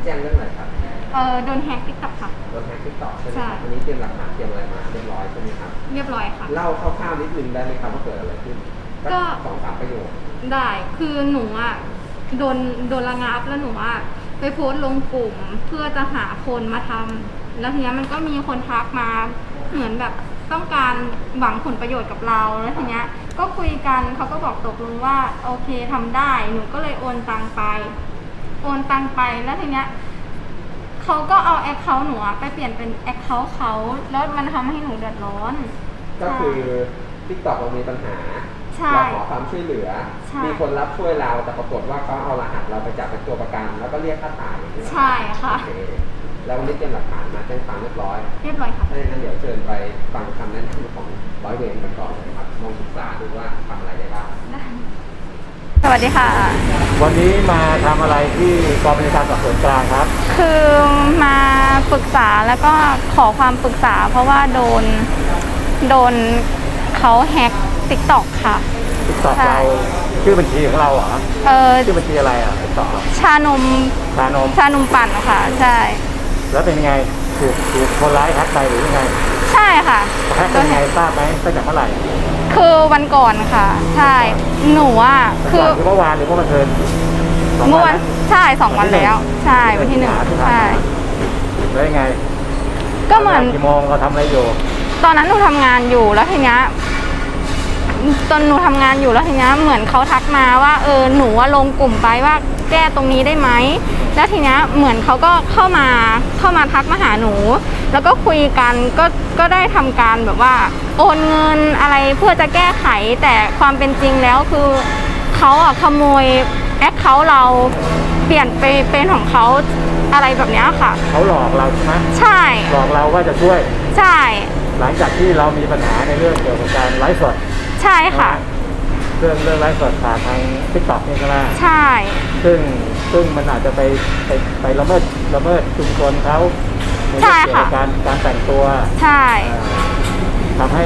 นี้แจ้งเรื่องอะไรครับเออโดนแฮกติ๊กต็อกค่ะรถแท็กซี่ต่อใช่ไหมใช่ครับวันนี้เตรียมหลักฐานเตรียมอะไรมาเรียบร้อยใช่ไหมครับ เรียบร้อยค่ะ เล่าคร่าวๆนิดนึงได้ไหมครับว่าเกิดอะไรขึ้นก็ สองสามประโยคได้ คือหนูอะโดนโดนระงับแล้วหนูอะไปโพสต์ลงกลุ่มเพื่อจะหาคนมาทำแล้วทีเนี้ยมันก็มีคนทักมาเหมือนแบบต้องการหวังผลประโยชน์กับเราแล้วทีเนี้ยก็คุยกันเขาก็บอกตกลงว่าโอเคทำได้ หนูก็เลยโอนตังไป โอนตังไปแล้วทีเนี้ยเขาก็เอาแอคเคาท์หนูอะไปเปลี่ยนเป็นแอคเคาท์เขาแล้วมันทำให้หนูเดือดร้อน ก็คือทิกตอกเรามีปัญหาใช่เราขอความช่วยเหลือ ใช่ มีคนรับช่วยเราแต่ปรากฏว่าเขาเอารหัสเราไปจับเป็นตัวประกัน แล้วก็เรียกค่าถ่ายอย่างนี้เหรอใช่ค่ะ โอเคแล้ววันนี้เตรียมหลักฐานมาแจ้งความเรียบร้อยเรียบร้อยค่ะ ถ้าอย่างนั้นเดี๋ยวเชิญไปฟังคำแนะนำของร้อยเวรกันก่อนเลยครับลองศึกษาดูว่าทำอะไรได้บ้าง สวัสดีค่ะ วันนี้มาทำอะไรที่กองบริการสอบสวนกลางครับ คือมาปรึกษาแล้วก็ขอความปรึกษา เพราะว่าโดนโดนเขาแฮ็กติ๊กต็อกค่ะ ติ๊กต็อกใช่ เราชื่อบัญชีของเราเหรอเออชื่อบัญชีอะไรอะติ๊กต็อกชานมชานมชานมปั่นค่ะ ใช่ แล้วเป็นยังไงถูกถูกคนร้ายแฮ็กไปหรือยังไงใช่ค่ะแฮ็กเป็นยังไงทราบไหมตั้งแต่เมื่อไหร่ คือวันก่อนค่ะ ใช่ หนูอะคืคืออเมื่อวานหรือเมื่อวันเทินสองเมื่อวันนะใช่สองวันแล้ว ใช่วันที่หนึ่งที่ผ่าใช่มาแล้วยังไง ก็เหมือนกี่โมงเราทำอะไรอยู่ ตอนนั้นหนูทำงานอยู่แล้วทีเนี้ยตอนหนูทำงานอยู่แล้วทีเนี้ยเหมือนเขาทักมาว่าเออหนูว่าลงกลุ่มไปว่า แก้ตรงนี้ได้ไหม แล้วทีเนี้ยเหมือนเขาก็เข้ามาเข้ามาทักมาหาหนู แล้วก็คุยกันก็ก็ได้ทำการแบบว่า โอนเงินอะไรเพื่อจะแก้ไขแต่ความเป็นจริงแล้วคือเขาอะขโมยแอคเคาท์เราเปลี่ยนไปเป็นของเขาอะไรแบบเนี้ยค่ะ เขาหลอกเราใช่ไหมใช่ หลอกเราว่าจะช่วย ใช่ หลังจากที่เรามีปัญหาในเรื่องเกี่ยวกับการไลฟ์สด ใช่ค่ะ เรื่องเรื่องไลฟ์สดผ่านทางทิกตอกนี่ใช่ไหมใช่ ซึ่งซึ่งมันอาจจะไปไปไปละเมิดละเมิดชุมชนเขาในเรื่องเกี่ยวกับการการแต่งตัวใช่เอ่อทำให้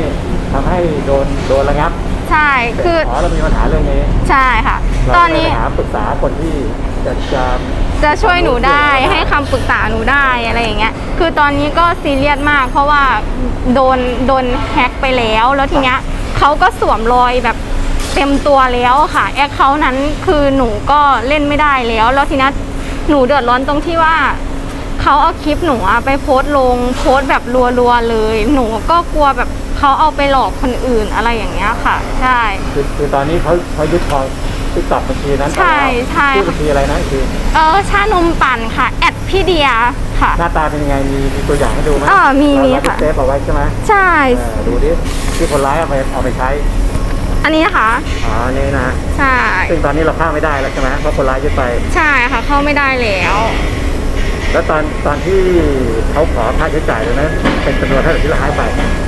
ทำให้โดนโดนระงับใช่ คืออ๋อเรามีปัญหาเรื่องนี้ ใช่ค่ะเราตก็อนเลยนี้ไปหาปรึกษาคนที่จะจะ จะช่วยหนูได้ให้คำปรึกษาหนูได้อะไรอย่างเงี้ย คือตอนนี้ก็ซีเรียสมาก เพราะว่าโดนโดนแฮ็กไปแล้ว แล้วทีเนี้ยเขาก็สวมรอยแบบ เต็มตัวแล้วอะค่ะแอคเคาท์นั้นคือหนูก็เล่นไม่ได้แล้ว แล้วทีเนี้ยหนูเดือดร้อนตรงที่ว่าเขาเอาคลิปหนูอะไปโพสต์ลงโพสต์แบบรัวๆเลย หนูก็กลัวแบบเขาเอาไปหลอกคนอื่นอะไรอย่างเงี้ยค่ะ ใช่คือคือตอนนี้เขาเขายึดครองทิกตอกบัญชีนั้นไปใช่แล้วใช่ชื่อบัญชีอะไรนะคือเออชานมปั่นค่ะแอดพี่เดียค่ะ หน้าตาเป็นยังไงมีมีตัวอย่างให้ดูไหมอ่ามีเรามีเราค่ะเซฟเอาไว้ใช่ไหมใช่เออดูดิที่คนร้ายเอาไปเอาไปใช้ อันนี้นะคะ อ๋อนี่นะ ใช่ ซึ่งตอนนี้เราเข้าไม่ได้แล้วใช่ไหมเพราะคนร้ายยึดไป ใช่ค่ะ เข้าไม่ได้แล้ว แล้วตอนตอนที่เขาขอค่าใช้จ่ายเลยนะเป็นจำนวนเท่าไหร่ที่เราให้ไป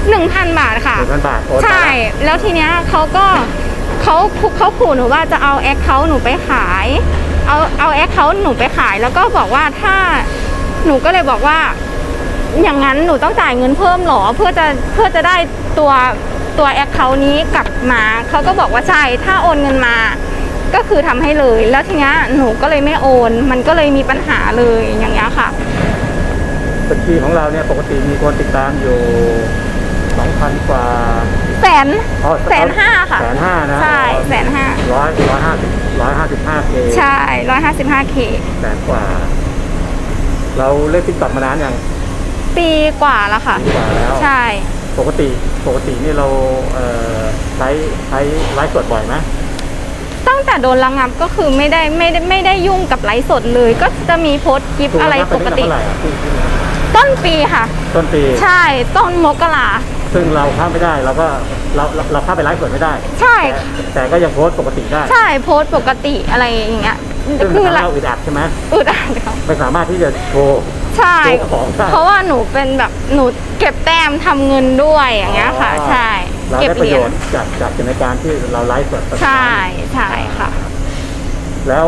1,000บาทค่ะ หนึ่งพันบาทโอนไปใช่ แล้วแล้วทีเนี้ยเขาก็เขาเขาขู่หนูว่าจะเอาแอคเคาท์หนูไปขาย เอาเอาแอคเคาท์หนูไปขาย แล้วก็บอกว่าถ้าหนูก็เลยบอกว่า อย่างนั้นหนูต้องจ่ายเงินเพิ่มเหรอเพื่อจะเพื่อจะได้ตัว ตัวแอคเคาท์นี้กลับมาเขาก็บอกว่าใช่ถ้าโอนเงินมา ก็คือทำให้เลย แล้วทีเนี้ยหนูก็เลยไม่โอน มันก็เลยมีปัญหาเลยอย่างเงี้ยค่ะบัญชีของเราเนี่ยปกติมีคนติดตามอยู่สองพันกว่าแสนอ๋อแสนห้าค่ะแสนห้านะใช่แสนห้าร้อยร้อยห้าสิบร้อยห้าสิบห้าเคใช่ร้อยห้าสิบห้าเคแสนกว่า เราเล่นติ๊กต็อกมานานยังปีกว่าแล้วค่ะปีกว่าแล้วใช่ ปกติปกตินี่เราเอ่อใช้ใช้ไลฟ์สดบ่อยไหมตั้งแต่โดนระงับก็คือไม่ได้ไม่ได้ไม่ได้ยุ่งกับไลฟ์สดเลย ก็จะมีโพสต์คลิปอะไรปกติเท่าไหร่อะที่ที่ต้นปีค่ะ ต้นปี ใช่ต้นมกราซึ่งเราเข้าไม่ได้เราก็เราเราเราเข้าไปไลฟ์สดไม่ได้ ใช่ แต่แต่ก็ยังโพสต์ปกติได้ใช่โพสต์ปกติอะไรอย่างเงี้ยซึ่งคือทำให้ละเราอึดอัดใช่ไหมอึดอัดค่ะไม่สามารถที่จะโชว์ ใช่โชว์ของได้เพราะว่าหนูเป็นแบบหนูเก็บแต้มทำเงินด้วยอย่างเงี้ยค่ะ ใช่ เราเก็บได้ปเหระรีโยยญชน์จากจากในการที่เราไลฟ์สดใช่ใช่ค่ะ แล้ว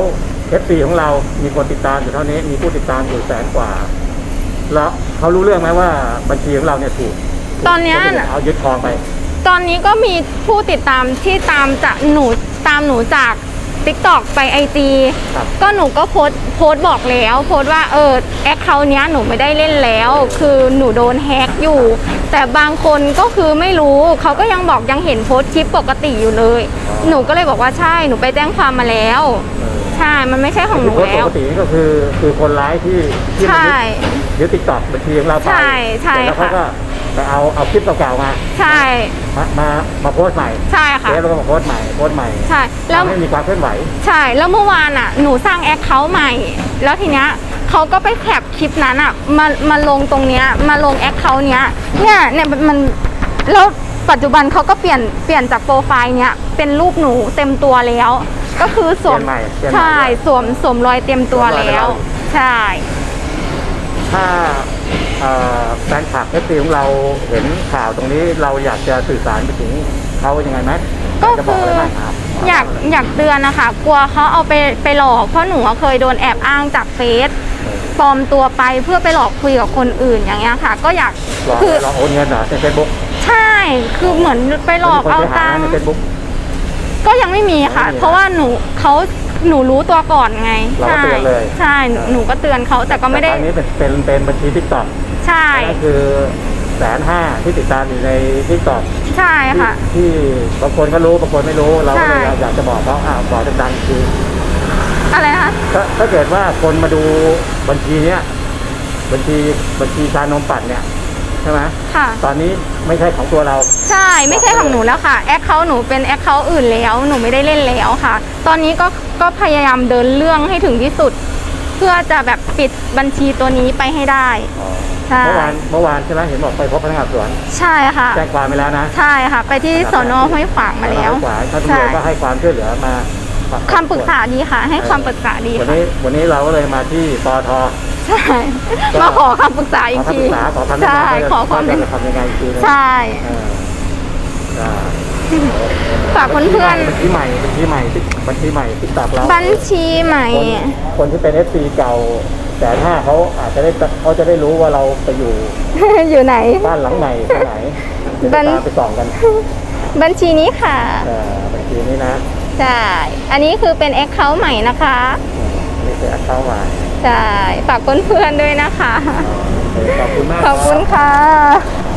เอฟซีของเรามีคนติดตามอยู่เท่านี้มีผู้ติดตามอยู่แสนกว่า แล้วเขารู้เรื่องไหมว่าบัญชีของเราเนี่ยถูกตอนเนี้ย ถูกเอายึดครองไป ตอนนี้ก็มีผู้ติดตามที่ตามจากหนูตามหนูจาก t t ิ k t o k ไป IG ครับก็หนูก็โพสต์โพสต์บอกแล้ว โพสต์ว่าเออแอคเคาท์เนี้ยหนูไม่ได้เล่นแล้ว คือหนูโดนแฮกอยู่ แต่บางคนก็คือไม่รู้เขาก็ยังบอกยังเห็นโพสต์คลิปปกติอยู่เลย หนูก็เลยบอกว่าใช่หนูไปแจ้งความมาแล้วเออใช่มันไม่ใช่ของหนูที่โพสต์แล้ปวกตินี่ก็คือคือคนร้ายที่ที่มันใช่ยึดยึดติดต่อบัญชีของเราไปใช่ใช่เสร็จแล้วเขาค่ะก็ ไปเอาเอาคลิปเก่าๆมาใช่ มามามาโพสต์ใหม่ใช่ค่ะเซฟแล้วก็มาโพสต์ใหม่โพสต์ใหม่ใช่ แล้วทำให้มีความเคลื่อนไหว ใช่ แล้วเมื่อวานอะ หนูสร้างแอคเคาท์ใหม่ แล้วทีเนี้ยเขาก็ไปแคปคลิปนั้นอะ มา มาลงตรงเนี้ย มาลงแอคเคาท์เนี้ย เนี่ยเนี่ยมัน แล้วปัจจุบันเขาก็เปลี่ยน เปลี่ยนจากโปรไฟล์เนี้ย เป็นรูปหนูเต็มตัวแล้ว ก็คือสวม เปลี่ยนใหม่เปลี่ยนใหม่ใช่ ด้วย สวม สวมรอยเต็มตัวสวมรอยแล้วไปแล้ว ใช่ ถ้าเอ่อแฟนคลับเอฟซีของเราเห็นข่าวตรงนี้เราอยากจะสื่อสารไปถึงเขายังไงไหมก็จะบอคืกออะไรบ้างครับ อยากอยากเตือนนะคะ กลัวเขาเอาไปไปหลอกเพราะหนูอะเคยโดนแอบอ้างจากเฟซปลอมตัวไปเพื่อไปหลอกคุยกับคนอื่นอย่างเงี้ยค่ะ ก็อยากหลอกคือหลอกโอนเงินเหรอในเฟซบุ๊กใช่คือเหมือนไปหลอกเอาตังในค์เฟซบุ๊ก ก็ยังไม่มีค่ะยังไม่มีเพราะว่าหนูเขา หนูรู้ตัวก่อนไงเราก็เตือนเลย ใช่หนูหนูก็เตือนเขาแต่ก็ไม่ได้ครั้งนี้เป็นเป็นเป็นบัญชีทิกตอกใช่ ก็คือแสนห้าที่ติดตามอยู่ในทิกตอกใช่ค่ะ ที่บางคนก็รู้บางคนไม่รู้เราก็เลยใช่ อยากจะบอกเขาอ่าบอกดังๆคืออะไรนะคะถ้าถ้าเกิดว่าคนมาดูบัญชีเนี้ยบัญชีบัญชีชานมปัดเนี่ยใช่ไหมค่ะ ตอนนี้ไม่ใช่ของตัวเรา ใช่ไม่ใช่ของหนูแล้วค่ะแอคเคาท์หนูเป็นแอคเคาท์อื่นแล้วหนูไม่ได้เล่นแล้วค่ะ ตอนนี้ก็ก็พยายามเดินเรื่องให้ถึงที่สุด เพื่อจะแบบปิดบัญชีตัวนี้ไปให้ได้ใช่เมื่อวานเมื่อวานใช่ไหมเห็นบอกไปพบพนักงานสอบสวนใช่ค่ะแจ้งความไปแล้วนะ ใช่ค่ะ ไปที่สอนอห้วยขวางมาแล้วทางท่านตำรใช่วจก็ให้ความช่วยเหลือมาคำปรึกษาดีค่ะ ให้คำปรึกษาดีวันค่ะนี้วันนี้เราก็เลยมาที่ปอท ใช่ มาขอคำปรึกษาอีขกอคำทีปรึกษาขอคำแนะใช่นำขอความว่าเป็นจะทำยังไงอีกทีหนึงใช่ เออได้ฝากเพื่อนบัญชีใหม่บัญชีใหม่ที่บัญชีใหม่ที่ตักเราๆ บัญชีใหม่ คนคนที่เป็นเอฟซีเก่าแสนห้าเขาอาจจะได้เขาจะได้รู้ว่าเราไปอยู่อยู่ไหน บ้านหลังใหม่ที่ไหนเดี๋ยวบัจะญตามไปส่องกันบัญชีนี้ค่ะ เออบัญชีนี้นะใช่ อันนี้คือเป็นแอคเคาท์ใหม่นะคะ นี่คือแอคเคาท์ใหม่ ใช่ ฝากเพื่อนๆด้วยนะคะโอเคขอบคุณมากขอบคุณรัค่ะ